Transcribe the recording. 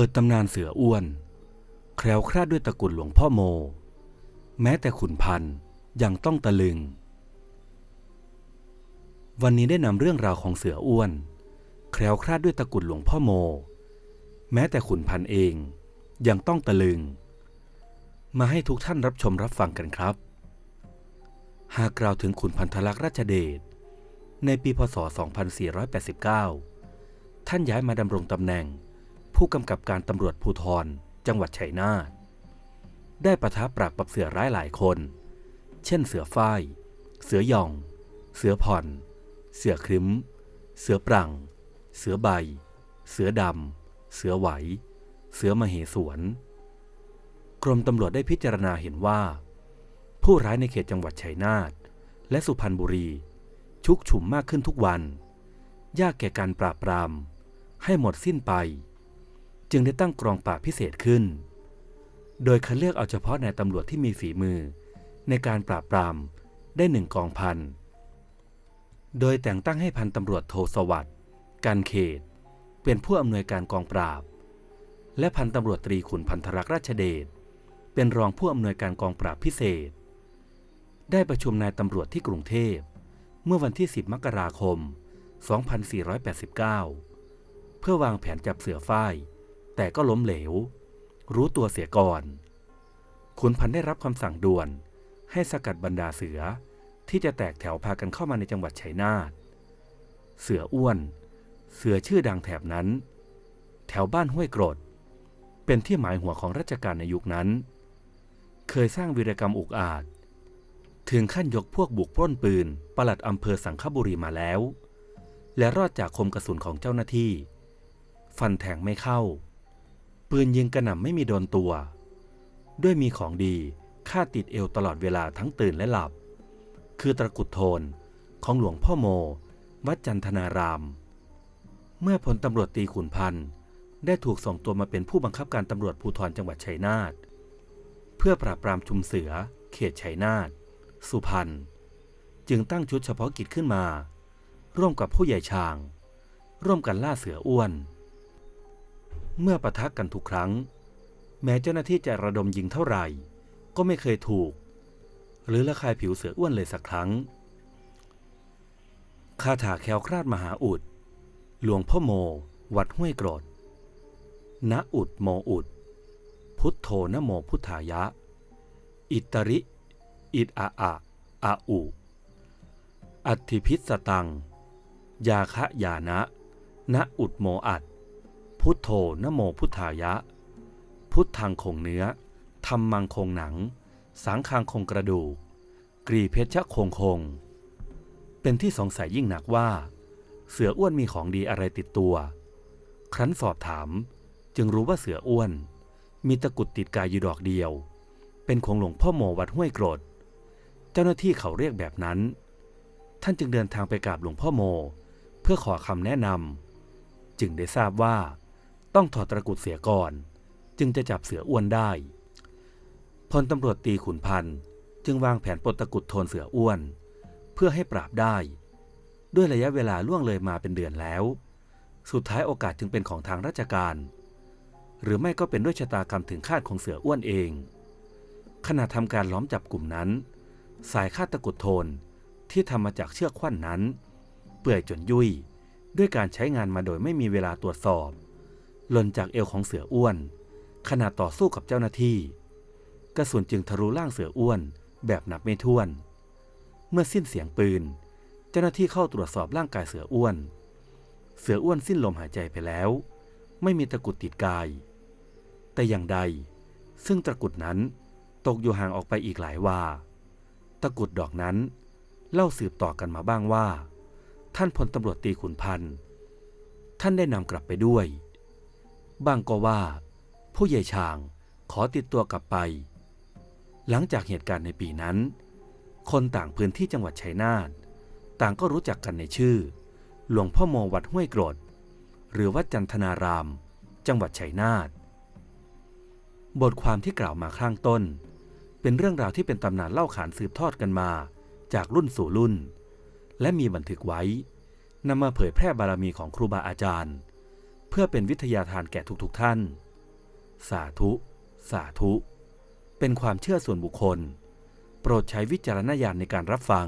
ปิดตำนานเสืออ้วน แคล้วคลาดด้วยตระกุดหลวงพ่อโม แม้แต่ขุนพันธ์ยังต้องตะลึง วันนี้ได้นำเรื่องราวของเสืออ้วน แคล้วคลาดด้วยตระกุดหลวงพ่อโม แม้แต่ขุนพันธ์เองยังต้องตะลึง มาให้ทุกท่านรับชมรับฟังกันครับ หากกล่าวถึงขุนพันธลักษณ์ราชเดชในปีพศ 2489 ท่านย้ายมาดำรงตำแหน่ง ผู้กำกับการตำรวจภูธรจังหวัดชัยนาทได้ประทับปราบปรับเสือร้ายหลายคน เช่นเสือฝ้าย เสือหยอง เสือผ่อน เสือครึ้ม เสือปรัง เสือใบ เสือดำ เสือไหว เสือมเหสวน กรมตำรวจได้พิจารณาเห็นว่า ผู้ร้ายในเขตจังหวัดชัยนาทและสุพรรณบุรี ชุกชุมมากขึ้นทุกวัน ยากแก่การปราบปราม ให้หมดสิ้นไป จึงได้ตั้งกองปราบพิเศษขึ้น โดยคัดเลือกเอาเฉพาะนายตำรวจที่มีฝีมือ ในการปราบปรามได้หนึ่งกองพัน โดยแต่งตั้งให้พันตำรวจโทสวัสดิ์การเขต เป็นผู้อำนวยการกองปราบ และพันตำรวจตรีขุนพันธรักษ์ราชเดช เป็นรองผู้อำนวยการกองปราบพิเศษ ได้ประชุมนายตำรวจที่กรุงเทพ เมื่อวันที่ 10 มกราคม 2489 เพื่อวางแผนจับเสือฝ้าย แต่ก็ล้มเหลว รู้ตัวเสียก่อนขุนพันได้รับคำสั่งด่วน ให้สกัดบรรดาเสือที่จะแตกแถวพากันเข้ามาในจังหวัดชัยนาท เสืออ้วน เสือชื่อดังแถบนั้น แถวบ้านห้วยกรด เป็นที่หมายหัวของราชการในยุคนั้น เคยสร้างวีรกรรมอุกอาจ ถึงขั้นยกพวกบุกปล้นปืนปลัดอำเภอสังขบุรีมาแล้ว และรอดจากคมกระสุนของเจ้าหน้าที่ ฟันแทงไม่เข้า ปืนยิงกระหน่ำไม่มีโดนตัว ด้วยมีของดีค่าติดเอวตลอดเวลาทั้งตื่นและหลับ คือตะกุดโทนของหลวงพ่อโม วัดจันทนาราม เมื่อพลตำรวจตีขุนพันธ์ได้ถูกส่งตัวมาเป็นผู้บังคับการตำรวจภูธรจังหวัดชัยนาทเพื่อปราบปรามชุมเสือ เขตชัยนาทสุพรรณจึงตั้งชุดเฉพาะกิจขึ้นมา ร่วมกับผู้ใหญ่ชาง ร่วมกันล่าเสืออ้วน เมื่อปะทะกันทุกครั้ง แม้เจ้าหน้าที่จะระดมยิงเท่าไหร่ ก็ไม่เคยถูก หรือระคายผิวเสืออ้วนเลยสักครั้งคาถาแคล้วคลาดมหาอุด หลวงพ่อโม วัดห้วยกรดณอุดโมอุด พุทโธนโมพุทธายะ อิตริ อิดอะอะอาอุอัตถิพิสตัง ยาคะยานะ ณอุดโมอัด พุทโธนโมพุทธายะ พุทธังคงเนื้อธรรมังคงหนัง สังคังคงกระดูก กรีเพชรคงคง เป็นที่สงสัยยิ่งหนักว่า เสืออ้วนมีของดีอะไรติดตัว ครั้นสอบถามจึงรู้ว่าเสืออ้วน มีตะกุดติดกายอยู่ดอกเดียว เป็นของหลวงพ่อโมวัดห้วยโกรด เจ้าหน้าที่เขาเรียกแบบนั้น ท่านจึงเดินทางไปกราบหลวงพ่อโม เพื่อขอคำแนะนำจึงได้ทราบว่า ต้องถอดตะกุดเสียก่อน จึงจะจับเสืออ้วนได้พลตำรวจตีขุนพันธ์จึงวางแผนปลดตะกุดโทนเสืออ้วน เพื่อให้ปราบได้ ด้วยระยะเวลาล่วงเลยมาเป็นเดือนแล้ว สุดท้ายโอกาสจึงเป็นของทางราชการ หรือไม่ก็เป็นด้วยชะตากรรมถึงคาดของเสืออ้วนเอง ขณะทำการล้อมจับกลุ่มนั้น สายคาดตะกุดโทนที่ทำมาจากเชือกควันนั้น เปื่อยจนยุ่ยด้วยการใช้งานมาโดยไม่มีเวลาตรวจสอบ หล่นจากเอวของเสืออ้วน ขณะต่อสู้กับเจ้าหน้าที่ กระสุนจึงทะลุล่างเสืออ้วนแบบนับไม่ถ้วน เมื่อสิ้นเสียงปืน เจ้าหน้าที่เข้าตรวจสอบร่างกายเสืออ้วน เสืออ้วนสิ้นลมหายใจไปแล้ว ไม่มีตะกุดติดกาย แต่อย่างใด ซึ่งตะกุดนั้นตกอยู่ห่างออกไปอีกหลายวา ตะกุดดอกนั้น เล่าสืบต่อกันมาบ้างว่า ท่านพลตำรวจตีขุนพันธ์ท่านได้นำกลับไปด้วย บางก็ว่า ผู้ใหญ่ช่างขอติดตัวกลับไป หลังจากเหตุการณ์ในปีนั้น คนต่างพื้นที่จังหวัดชัยนาทต่างก็รู้จักกันในชื่อ หลวงพ่อโมวัดห้วยกรด หรือวัดจันทนาราม จังหวัดชัยนาทบทความที่กล่าวมาข้างต้น เป็นเรื่องราวที่เป็นตำนานเล่าขานสืบทอดกันมา จากรุ่นสู่รุ่น และมีบันทึกไว้นำมาเผยแพร่บารมีของครูบาอาจารย์ พื่อเป็นวิทยาทานแก่ทุกๆท่าน สาธุ สาธุ เป็นความเชื่อส่วนบุคคล โปรดใช้วิจารณญาณในการรับฟัง